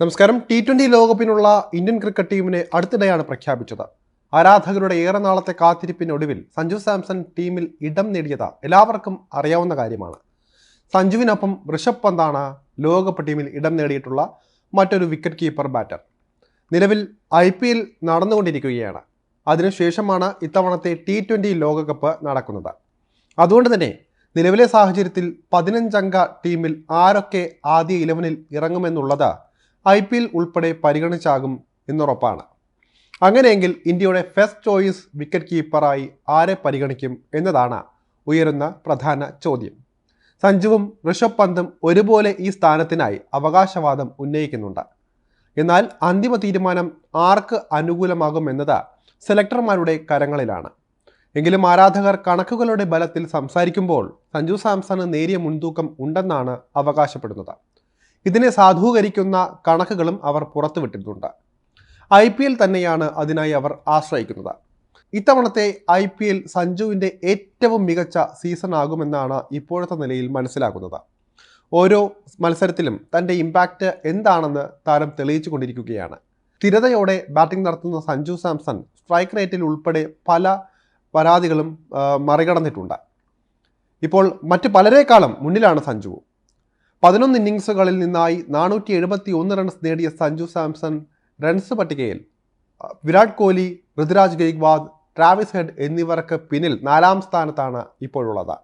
നമസ്കാരം. T twenty ലോകകപ്പിനുള്ള Indian cricket ടീമിനെ അടുത്തിടെയാണ് പ്രഖ്യാപിച്ചത്. ആരാധകരുടെ ഏറെ നാളത്തെ കാത്തിരിപ്പിനൊടുവിൽ സഞ്ജു സാംസൺ ടീമിൽ ഇടം നേടിയത് എല്ലാവർക്കും അറിയാവുന്ന കാര്യമാണ്. സഞ്ജുവിനൊപ്പം ഋഷഭ് പന്താണ് ലോകകപ്പ് ടീമിൽ ഇടം നേടിയിട്ടുള്ള മറ്റൊരു വിക്കറ്റ് കീപ്പർ ബാറ്റർ നിലവിൽ ഐ പി എൽ നടന്നുകൊണ്ടിരിക്കുകയാണ്. അതിനുശേഷമാണ് ഇത്തവണത്തെ ടി ട്വന്റി ലോകകപ്പ് നടക്കുന്നത്. അതുകൊണ്ട് തന്നെ നിലവിലെ സാഹചര്യത്തിൽ പതിനഞ്ചംഗ ടീമിൽ ആരൊക്കെ ആദ്യ ഇലവനിൽ ഇറങ്ങുമെന്നുള്ളത് ഐ പി എൽ ഉൾപ്പെടെ പരിഗണിച്ചാകും എന്നുറപ്പാണ്. അങ്ങനെയെങ്കിൽ ഇന്ത്യയുടെ ഫസ്റ്റ് ചോയ്സ് വിക്കറ്റ് കീപ്പറായി ആരെ പരിഗണിക്കും എന്നതാണ് ഉയരുന്ന പ്രധാന ചോദ്യം. സഞ്ജുവും ഋഷഭ് പന്തും ഒരുപോലെ ഈ സ്ഥാനത്തിനായി അവകാശവാദം ഉന്നയിക്കുന്നുണ്ട്. എന്നാൽ അന്തിമ തീരുമാനം ആർക്ക് അനുകൂലമാകും എന്നത് സെലക്ടർമാരുടെ കരങ്ങളിലാണ്. എങ്കിലും ആരാധകർ കണക്കുകളുടെ ബലത്തിൽ സംസാരിക്കുമ്പോൾ സഞ്ജു സാംസണ് നേരിയ മുൻതൂക്കം ഉണ്ടെന്നാണ് അവകാശപ്പെടുന്നത്. ഇതിനെ സാധൂകരിക്കുന്ന കണക്കുകളും അവർ പുറത്തുവിട്ടിട്ടുണ്ട് ഐ പി എൽ തന്നെയാണ് അതിനായി അവർ ആശ്രയിക്കുന്നത്. ഇത്തവണത്തെ ഐ പി എൽ സഞ്ജുവിന്റെ ഏറ്റവും മികച്ച സീസൺ ആകുമെന്നാണ് ഇപ്പോഴത്തെ നിലയിൽ മനസ്സിലാക്കുന്നത് ഓരോ മത്സരത്തിലും തന്റെ ഇമ്പാക്റ്റ് എന്താണെന്ന് താരം തെളിയിച്ചു കൊണ്ടിരിക്കുകയാണ്. സ്ഥിരതയോടെ ബാറ്റിംഗ് നടത്തുന്ന സഞ്ജു സാംസൺ സ്ട്രൈക്ക് റേറ്റിൽ ഉൾപ്പെടെ പല പരാതികളും മറികടന്നിട്ടുണ്ട്. ഇപ്പോൾ മറ്റ് പലരേക്കാളും മുന്നിലാണ് സഞ്ജു. പതിനൊന്ന് ഇന്നിങ്സുകളിൽ നിന്നായി നാനൂറ്റി എഴുപത്തി ഒന്ന് റൺസ് നേടിയ സഞ്ജു സാംസൺ റൺസ് പട്ടികയിൽ. വിരാട് കോഹ്ലി ഋതുരാജ് ഗെയ്ക്വാദ് ട്രാവിസ് ഹെഡ് എന്നിവർക്ക് പിന്നിൽ നാലാം സ്ഥാനത്താണ് ഇപ്പോഴുള്ളത്.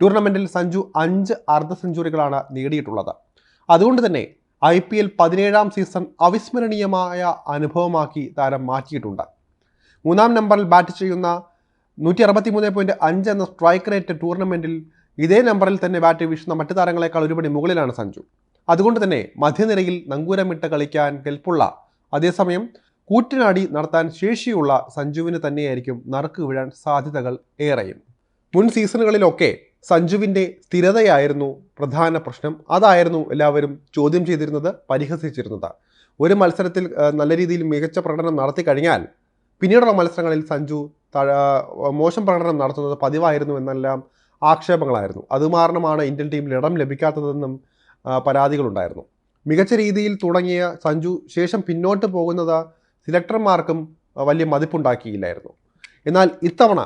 ടൂർണമെന്റിൽ സഞ്ജു അഞ്ച് അർദ്ധ സെഞ്ചുറികളാണ് നേടിയിട്ടുള്ളത്. അതുകൊണ്ട് തന്നെ ഐ പി എൽ പതിനേഴാം സീസൺ അവിസ്മരണീയമായ അനുഭവമാക്കി താരം മാറ്റിയിട്ടുണ്ട്. മൂന്നാം നമ്പറിൽ ബാറ്റ് ചെയ്യുന്ന നൂറ്റി അറുപത്തി മൂന്ന് പോയിന്റ് അഞ്ച് എന്ന സ്ട്രൈക്ക് റേറ്റ് ടൂർണമെന്റിൽ ഇതേ നമ്പറിൽ തന്നെ ബാറ്റ് വീശുന്ന മറ്റു താരങ്ങളെക്കാൾ ഒരുപടി മുകളിലാണ് സഞ്ജു. അതുകൊണ്ട് തന്നെ മധ്യനിരയിൽ നങ്കൂരമിട്ട് കളിക്കാൻ കെൽപ്പുള്ള അതേസമയം കൂറ്റനാടി നടത്താൻ ശേഷിയുള്ള സഞ്ജുവിന് തന്നെയായിരിക്കും നറുക്ക് വീഴാൻ സാധ്യതകൾ ഏറെയും. മുൻ സീസണുകളിലൊക്കെ സഞ്ജുവിന്റെ സ്ഥിരതയായിരുന്നു പ്രധാന പ്രശ്നം. അതായിരുന്നു എല്ലാവരും ചോദ്യം ചെയ്തിരുന്നത് പരിഹസിച്ചിരുന്നത്. ഒരു മത്സരത്തിൽ നല്ല രീതിയിൽ മികച്ച പ്രകടനം നടത്തി കഴിഞ്ഞാൽ പിന്നീടുള്ള മത്സരങ്ങളിൽ സഞ്ജു മോശം പ്രകടനം നടത്തുന്നത് പതിവായിരുന്നു എന്നെല്ലാം ആക്ഷേപങ്ങളായിരുന്നു. അതുകാരണമാണ് ഇന്ത്യൻ ടീമിൽ ഇടം ലഭിക്കാത്തതെന്നും പരാതികളുണ്ടായിരുന്നു. മികച്ച രീതിയിൽ തുടങ്ങിയ സഞ്ജു ശേഷം പിന്നോട്ട് പോകുന്നത് സിലക്ടർമാർക്കും വലിയ മതിപ്പുണ്ടാക്കിയില്ലായിരുന്നു. എന്നാൽ ഇത്തവണ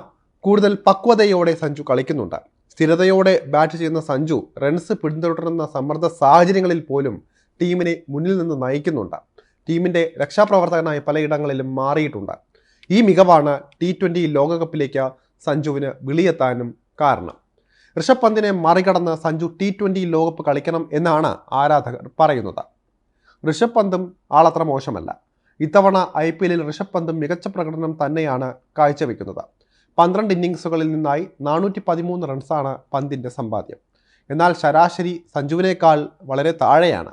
കൂടുതൽ പക്വതയോടെ സഞ്ജു കളിക്കുന്നുണ്ട്. സ്ഥിരതയോടെ ബാറ്റ് ചെയ്യുന്ന സഞ്ജു റൺസ് പിന്തുടരുന്ന സമ്മർദ്ദ സാഹചര്യങ്ങളിൽ പോലും ടീമിനെ മുന്നിൽ നിന്ന് നയിക്കുന്നുണ്ട്. ടീമിന്റെ രക്ഷാപ്രവർത്തകനായി പലയിടങ്ങളിലും മാറിയിട്ടുണ്ട്. ഈ മികവാണ് ടി ട്വന്റി ലോകകപ്പിലേക്ക് സഞ്ജുവിന് വിളിയെത്താനും കാരണം. ഋഷഭ് പന്തിനെ മറികടന്ന് സഞ്ജു ടി ട്വന്റി ലോകകപ്പ് കളിക്കണം എന്നാണ് ആരാധകർ പറയുന്നത്. ഋഷഭ് പന്തും ആളത്ര മോശമല്ല. ഇത്തവണ ഐ പി എല്ലിൽ ഋഷഭ് പന്തും മികച്ച പ്രകടനം തന്നെയാണ് കാഴ്ചവെക്കുന്നത്. പന്ത്രണ്ട് ഇന്നിങ്സുകളിൽ നിന്നായി നാനൂറ്റി പതിമൂന്ന് റൺസാണ് പന്തിന്റെ സമ്പാദ്യം. എന്നാൽ ശരാശരി സഞ്ജുവിനേക്കാൾ വളരെ താഴെയാണ്.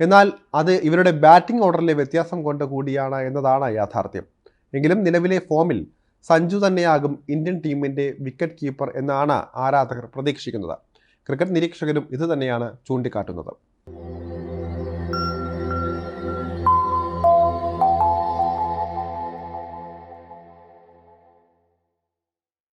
എന്നാൽ അത് ഇവരുടെ ബാറ്റിംഗ് ഓർഡറിലെ വ്യത്യാസം കൊണ്ട് കൂടിയാണ് എന്നതാണ് യാഥാർത്ഥ്യം. എങ്കിലും നിലവിലെ ഫോമിൽ സഞ്ജു തന്നെയാകും ഇന്ത്യൻ ടീമിന്റെ വിക്കറ്റ് കീപ്പർ എന്നാണ് ആരാധകർ പ്രതീക്ഷിക്കുന്നത്. ക്രിക്കറ്റ് നിരീക്ഷകരും ഇത് തന്നെയാണ് ചൂണ്ടിക്കാട്ടുന്നത്.